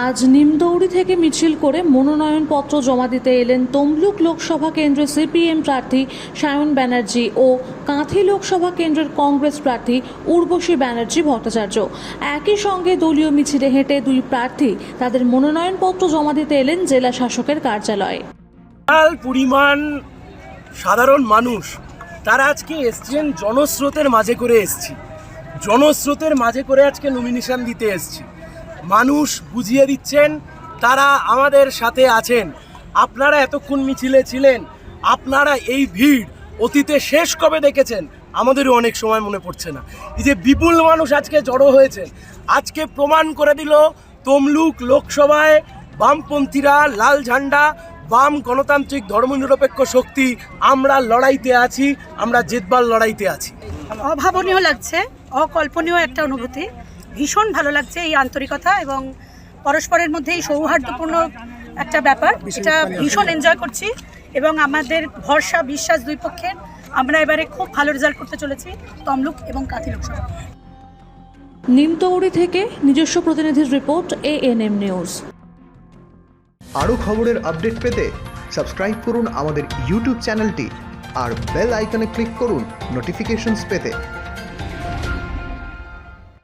আজ নিমদৌড়ি থেকে মিছিল করে মনোনয়নপত্র জমা দিতে এলেন তমলুক লোকসভা কেন্দ্রের সিপিএম প্রার্থী সায়ন ব্যানার্জি ও কাঁথি লোকসভা কেন্দ্রের কংগ্রেস প্রার্থী উর্বশী ব্যানার্জি ভট্টাচার্য। একই সঙ্গে দলীয় মিছিলে হেঁটে দুই প্রার্থী তাদের মনোনয়নপত্র জমা দিতে এলেন জেলা শাসকের কার্যালয়ে। পরিমাণ সাধারণ মানুষ, তারা আজকে এসছেন জনস্রোতের মাঝে করে এসছি। জনস্রোতের মাঝে করে আজকে নমিনেশন দিতে এসছি। মানুষ বুঝিয়ে দিচ্ছেন, তারা আমাদের সাথে আছেন। আপনারা এতক্ষণ মিছিলে ছিলেন, আপনারা এই ভিড় অতীতে শেষ কবে দেখেছেন? আমাদেরও অনেক সময় মনে পড়ছে না। এই যে বিপুল মানুষ আজকে জড়ো হয়েছে, আজকে প্রমাণ করে দিল তমলুক লোকসভায় বামপন্থীরা লাল ঝান্ডা, বাম গণতান্ত্রিক ধর্মনিরপেক্ষ শক্তি, আমরা লড়াইতে আছি, আমরা জেতবার লড়াইতে আছি। অভাবনীয় লাগছে, অকল্পনীয় একটা অনুভূতি। ভীষণ ভালো লাগছে এই আন্তরিকতা এবং পরস্পরের মধ্যে এই সৌহার্দ্যপূর্ণ একটা ব্যাপার। এটা ভীষণ এনজয় করছি এবং আমাদের ভরসা বিশ্বাস দুই পক্ষের আমরা এবারে খুব ভালো রেজাল্ট করতে চলেছি তমলুক এবং কাঁথি লোকসভা। নিমতৌড়ি থেকে নিজস্ব প্রতিনিধির report A N M news আরও খবরের আপডেট পেতে সাবস্ক্রাইব করুন আমাদের ইউটিউব চ্যানেলটি আর বেল আইকনে ক্লিক করুন নোটিফিকেশনস পেতে।